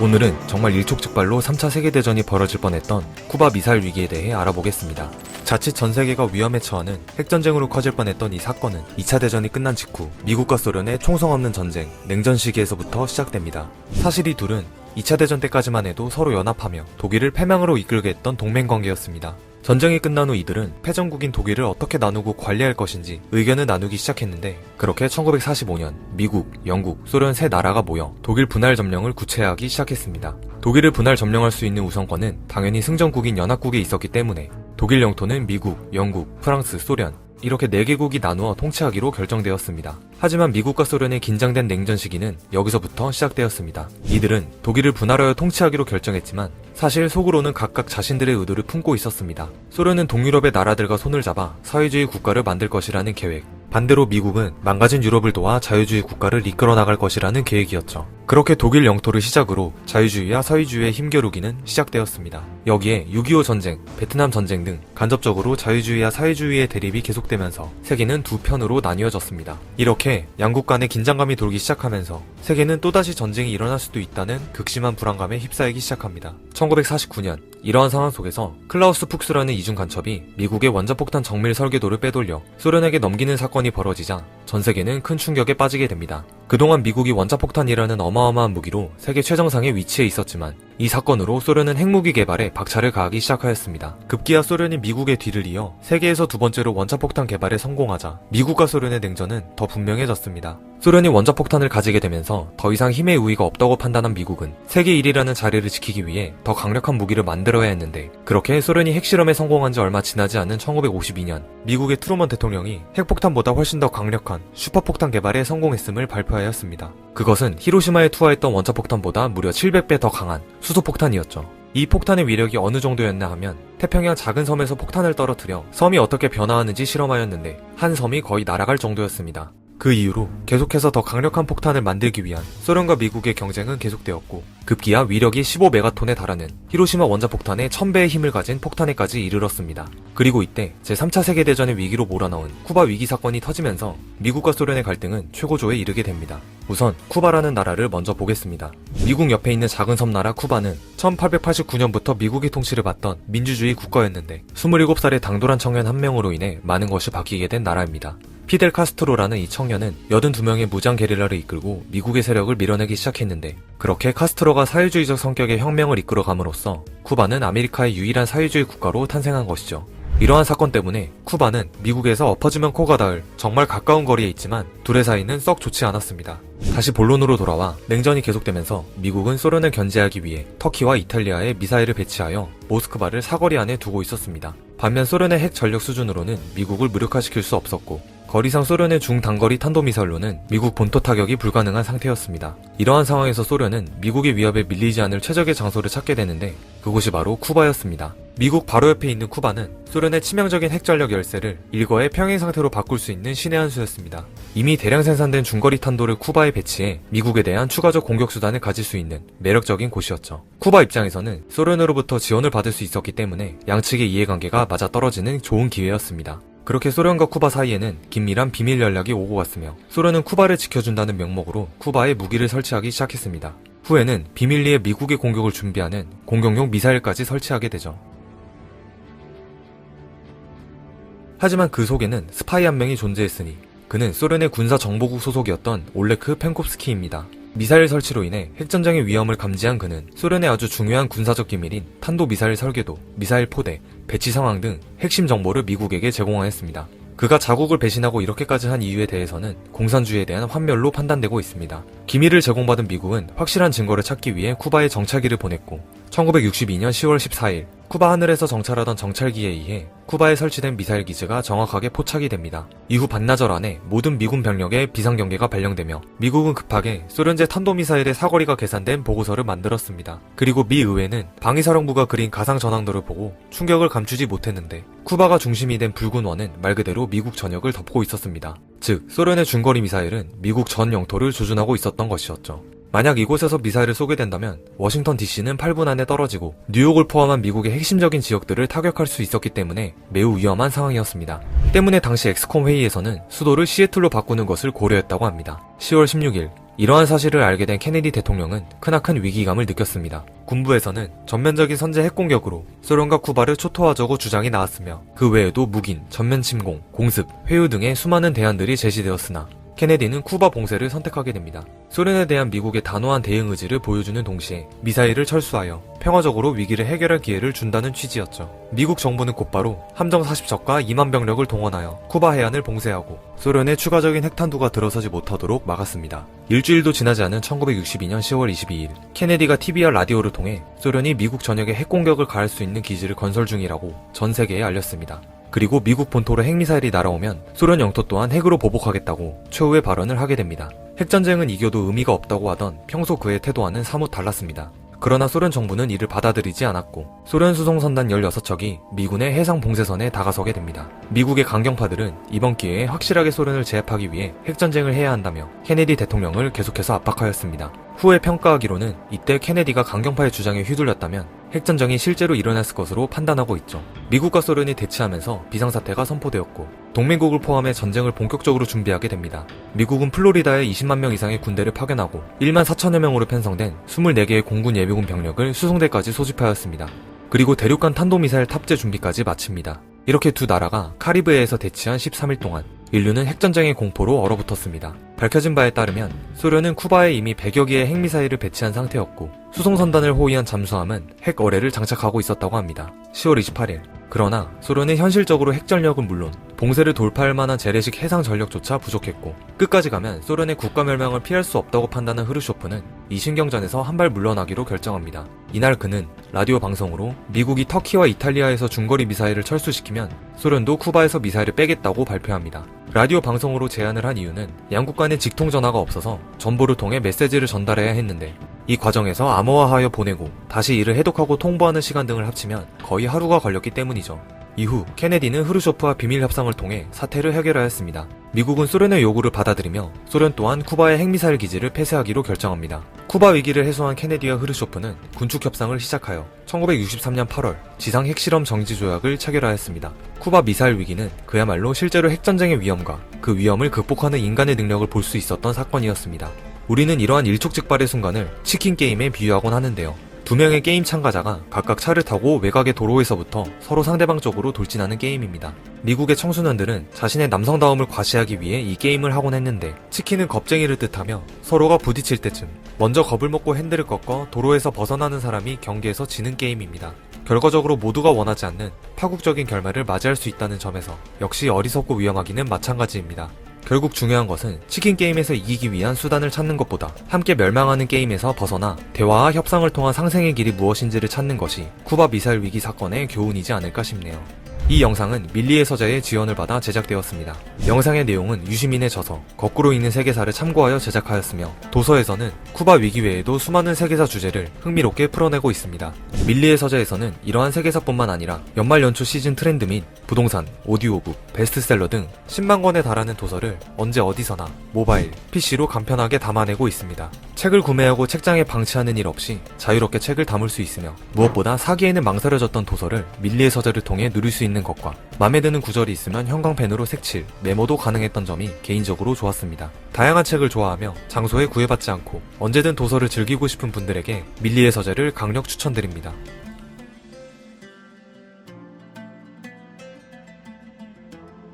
오늘은 정말 일촉즉발로 3차 세계대전이 벌어질 뻔했던 쿠바 미사일 위기에 대해 알아보겠습니다. 자칫 전 세계가 위험에 처하는 핵전쟁으로 커질 뻔했던 이 사건은 2차 대전이 끝난 직후 미국과 소련의 총성 없는 전쟁, 냉전 시기에서부터 시작됩니다. 사실 이 둘은 2차 대전 때까지만 해도 서로 연합하며 독일을 패망으로 이끌게 했던 동맹 관계였습니다. 전쟁이 끝난 후 이들은 패전국인 독일을 어떻게 나누고 관리할 것인지 의견을 나누기 시작했는데 그렇게 1945년 미국, 영국, 소련 세 나라가 모여 독일 분할 점령을 구체화하기 시작했습니다. 독일을 분할 점령할 수 있는 우선권은 당연히 승전국인 연합국에 있었기 때문에 독일 영토는 미국, 영국, 프랑스, 소련 이렇게 4개국이 나누어 통치하기로 결정되었습니다. 하지만 미국과 소련의 긴장된 냉전 시기는 여기서부터 시작되었습니다. 이들은 독일을 분할하여 통치하기로 결정했지만 사실 속으로는 각각 자신들의 의도를 품고 있었습니다. 소련은 동유럽의 나라들과 손을 잡아 사회주의 국가를 만들 것이라는 계획, 반대로 미국은 망가진 유럽을 도와 자유주의 국가를 이끌어 나갈 것이라는 계획이었죠. 그렇게 독일 영토를 시작으로 자유주의와 사회주의의 힘겨루기는 시작되었습니다. 여기에 6.25 전쟁, 베트남 전쟁 등 간접적으로 자유주의와 사회주의의 대립이 계속되면서 세계는 두 편으로 나뉘어졌습니다. 이렇게 양국 간의 긴장감이 돌기 시작하면서 세계는 또다시 전쟁이 일어날 수도 있다는 극심한 불안감에 휩싸이기 시작합니다. 1949년 이러한 상황 속에서 클라우스 푹스라는 이중 간첩이 미국의 원자폭탄 정밀 설계도를 빼돌려 소련에게 넘기는 사건이 벌어지자 전 세계는 큰 충격에 빠지게 됩니다. 그동안 미국이 원자폭탄이라는 어마어마한 무기로 세계 최정상에 위치해 있었지만 이 사건으로 소련은 핵무기 개발에 박차를 가하기 시작하였습니다. 급기야 소련이 미국의 뒤를 이어 세계에서 두 번째로 원자폭탄 개발에 성공하자 미국과 소련의 냉전은 더 분명해졌습니다. 소련이 원자폭탄을 가지게 되면서 더 이상 힘의 우위가 없다고 판단한 미국은 세계 1위라는 자리를 지키기 위해 더 강력한 무기를 만들어야 했는데 그렇게 소련이 핵실험에 성공한 지 얼마 지나지 않은 1952년 미국의 트루먼 대통령이 핵폭탄보다 훨씬 더 강력한 슈퍼폭탄 개발에 성공했음을 발표하였습니다. 그것은 히로시마에 투하했던 원자폭탄보다 무려 700배 더 강한 수소폭탄이었죠. 이 폭탄의 위력이 어느 정도였나 하면 태평양 작은 섬에서 폭탄을 떨어뜨려 섬이 어떻게 변화하는지 실험하였는데 한 섬이 거의 날아갈 정도였습니다. 그 이후로 계속해서 더 강력한 폭탄을 만들기 위한 소련과 미국의 경쟁은 계속되었고 급기야 위력이 15메가톤에 달하는 히로시마 원자폭탄의 1000배의 힘을 가진 폭탄에까지 이르렀습니다. 그리고 이때 제3차 세계대전의 위기로 몰아넣은 쿠바 위기 사건이 터지면서 미국과 소련의 갈등은 최고조에 이르게 됩니다. 우선 쿠바라는 나라를 먼저 보겠습니다. 미국 옆에 있는 작은 섬 나라 쿠바는 1889년부터 미국의 통치를 받던 민주주의 국가였는데 27살의 당돌한 청년 한 명으로 인해 많은 것이 바뀌게 된 나라입니다. 피델 카스트로라는 이 청년은 82명의 무장 게릴라를 이끌고 미국의 세력을 밀어내기 시작했는데 그렇게 카스트 로가 사회주의적 성격의 혁명을 이끌어감으로써 쿠바는 아메리카의 유일한 사회주의 국가로 탄생한 것이죠. 이러한 사건 때문에 쿠바는 미국에서 엎어지면 코가 닿을 정말 가까운 거리에 있지만 둘의 사이는 썩 좋지 않았습니다. 다시 본론으로 돌아와 냉전이 계속되면서 미국은 소련을 견제하기 위해 터키와 이탈리아에 미사일을 배치하여 모스크바를 사거리 안에 두고 있었습니다. 반면 소련의 핵 전력 수준으로는 미국을 무력화시킬 수 없었고 거리상 소련의 중단거리 탄도미사일로는 미국 본토 타격이 불가능한 상태였습니다. 이러한 상황에서 소련은 미국의 위협에 밀리지 않을 최적의 장소를 찾게 되는데 그곳이 바로 쿠바였습니다. 미국 바로 옆에 있는 쿠바는 소련의 치명적인 핵전력 열세를 일거의 평행 상태로 바꿀 수 있는 신의 한 수였습니다. 이미 대량 생산된 중거리 탄도를 쿠바에 배치해 미국에 대한 추가적 공격 수단을 가질 수 있는 매력적인 곳이었죠. 쿠바 입장에서는 소련으로부터 지원을 받을 수 있었기 때문에 양측의 이해관계가 맞아 떨어지는 좋은 기회였습니다. 그렇게 소련과 쿠바 사이에는 긴밀한 비밀 연락이 오고 갔으며 소련은 쿠바를 지켜준다는 명목으로 쿠바에 무기를 설치하기 시작했습니다. 후에는 비밀리에 미국의 공격을 준비하는 공격용 미사일까지 설치하게 되죠. 하지만 그 속에는 스파이 한 명이 존재했으니 그는 소련의 군사정보국 소속이었던 올레크 펜콥스키입니다. 미사일 설치로 인해 핵전쟁의 위험을 감지한 그는 소련의 아주 중요한 군사적 기밀인 탄도 미사일 설계도, 미사일 포대, 배치 상황 등 핵심 정보를 미국에게 제공하였습니다. 그가 자국을 배신하고 이렇게까지 한 이유에 대해서는 공산주의에 대한 환멸로 판단되고 있습니다. 기밀을 제공받은 미국은 확실한 증거를 찾기 위해 쿠바에 정찰기를 보냈고 1962년 10월 14일 쿠바 하늘에서 정찰하던 정찰기에 의해 쿠바에 설치된 미사일 기지가 정확하게 포착이 됩니다. 이후 반나절 안에 모든 미군 병력의 비상경계가 발령되며 미국은 급하게 소련제 탄도미사일의 사거리가 계산된 보고서를 만들었습니다. 그리고 미 의회는 방위사령부가 그린 가상 전황도를 보고 충격을 감추지 못했는데 쿠바가 중심이 된 붉은 원은 말 그대로 미국 전역을 덮고 있었습니다. 즉 소련의 중거리 미사일은 미국 전 영토를 조준하고 있었던 것이었죠. 만약 이곳에서 미사일을 쏘게 된다면 워싱턴 DC는 8분 안에 떨어지고 뉴욕을 포함한 미국의 핵심적인 지역들을 타격할 수 있었기 때문에 매우 위험한 상황이었습니다. 때문에 당시 엑스콤 회의에서는 수도를 시애틀로 바꾸는 것을 고려했다고 합니다. 10월 16일 이러한 사실을 알게 된 케네디 대통령은 크나큰 위기감을 느꼈습니다. 군부에서는 전면적인 선제 핵공격으로 소련과 쿠바를 초토화하자고 주장이 나왔으며 그 외에도 묵인, 전면 침공, 공습, 회유 등의 수많은 대안들이 제시되었으나 케네디는 쿠바 봉쇄를 선택하게 됩니다. 소련에 대한 미국의 단호한 대응 의지를 보여주는 동시에 미사일을 철수하여 평화적으로 위기를 해결할 기회를 준다는 취지였죠. 미국 정부는 곧바로 함정 40척과 2만 병력을 동원하여 쿠바 해안을 봉쇄하고 소련의 추가적인 핵탄두가 들어서지 못하도록 막았습니다. 일주일도 지나지 않은 1962년 10월 22일 케네디가 TV와 라디오를 통해 소련이 미국 전역에 핵공격을 가할 수 있는 기지를 건설 중이라고 전 세계에 알렸습니다. 그리고 미국 본토로 핵미사일이 날아오면 소련 영토 또한 핵으로 보복하겠다고 최후의 발언을 하게 됩니다. 핵전쟁은 이겨도 의미가 없다고 하던 평소 그의 태도와는 사뭇 달랐습니다. 그러나 소련 정부는 이를 받아들이지 않았고 소련 수송선단 16척이 미군의 해상 봉쇄선에 다가서게 됩니다. 미국의 강경파들은 이번 기회에 확실하게 소련을 제압하기 위해 핵전쟁을 해야 한다며 케네디 대통령을 계속해서 압박하였습니다. 후에 평가하기로는 이때 케네디가 강경파의 주장에 휘둘렸다면 핵전쟁이 실제로 일어났을 것으로 판단하고 있죠. 미국과 소련이 대치하면서 비상사태가 선포되었고 동맹국을 포함해 전쟁을 본격적으로 준비하게 됩니다. 미국은 플로리다에 20만 명 이상의 군대를 파견하고 1만 4천여 명으로 편성된 24개의 공군 예비군 병력을 수송대까지 소집하였습니다. 그리고 대륙간 탄도미사일 탑재 준비까지 마칩니다. 이렇게 두 나라가 카리브해에서 대치한 13일 동안 인류는 핵전쟁의 공포로 얼어붙었습니다. 밝혀진 바에 따르면 소련은 쿠바에 이미 100여 개의 핵미사일을 배치한 상태였고 수송선단을 호위한 잠수함은 핵 어뢰를 장착하고 있었다고 합니다. 10월 28일 그러나 소련은 현실적으로 핵전력은 물론 봉쇄를 돌파할 만한 재래식 해상 전력조차 부족했고 끝까지 가면 소련의 국가 멸망을 피할 수 없다고 판단한 흐르쇼프는 이 신경전에서 한 발 물러나기로 결정합니다. 이날 그는 라디오 방송으로 미국이 터키와 이탈리아에서 중거리 미사일을 철수시키면 소련도 쿠바에서 미사일을 빼겠다고 발표합니다. 라디오 방송으로 제안을 한 이유는 양국 간의 직통 전화가 없어서 전보를 통해 메시지를 전달해야 했는데 이 과정에서 암호화하여 보내고 다시 이를 해독하고 통보하는 시간 등을 합치면 거의 하루가 걸렸기 때문이죠. 이후 케네디는 흐르쇼프와 비밀 협상을 통해 사태를 해결하였습니다. 미국은 소련의 요구를 받아들이며 소련 또한 쿠바의 핵미사일 기지를 폐쇄하기로 결정합니다. 쿠바 위기를 해소한 케네디와 흐르쇼프는 군축 협상을 시작하여 1963년 8월 지상 핵실험 정지 조약을 체결하였습니다. 쿠바 미사일 위기는 그야말로 실제로 핵전쟁의 위험과 그 위험을 극복하는 인간의 능력을 볼 수 있었던 사건이었습니다. 우리는 이러한 일촉즉발의 순간을 치킨 게임에 비유하곤 하는데요. 두 명의 게임 참가자가 각각 차를 타고 외곽의 도로에서부터 서로 상대방 쪽으로 돌진하는 게임입니다. 미국의 청소년들은 자신의 남성다움을 과시하기 위해 이 게임을 하곤 했는데 치킨은 겁쟁이를 뜻하며 서로가 부딪힐 때쯤 먼저 겁을 먹고 핸들을 꺾어 도로에서 벗어나는 사람이 경기에서 지는 게임입니다. 결과적으로 모두가 원하지 않는 파국적인 결말을 맞이할 수 있다는 점에서 역시 어리석고 위험하기는 마찬가지입니다. 결국 중요한 것은 치킨 게임에서 이기기 위한 수단을 찾는 것보다 함께 멸망하는 게임에서 벗어나 대화와 협상을 통한 상생의 길이 무엇인지를 찾는 것이 쿠바 미사일 위기 사건의 교훈이지 않을까 싶네요. 이 영상은 밀리의 서재의 지원을 받아 제작되었습니다. 영상의 내용은 유시민의 저서 거꾸로 있는 세계사를 참고하여 제작하였으며 도서에서는 쿠바 위기 외에도 수많은 세계사 주제를 흥미롭게 풀어내고 있습니다. 밀리의 서재에서는 이러한 세계사뿐만 아니라 연말 연초 시즌 트렌드 및 부동산, 오디오북, 베스트셀러 등 10만 권에 달하는 도서를 언제 어디서나 모바일, PC로 간편하게 담아내고 있습니다. 책을 구매하고 책장에 방치하는 일 없이 자유롭게 책을 담을 수 있으며 무엇보다 사기에는 망설여졌던 도서를 밀리의 서재를 통해 누릴 수 있는 것과 마음에 드는 구절이 있으면 형광펜으로 색칠, 메모도 가능했던 점이 개인적으로 좋았습니다. 다양한 책을 좋아하며 장소에 구애받지 않고 언제든 도서를 즐기고 싶은 분들에게 밀리의 서재를 강력 추천드립니다.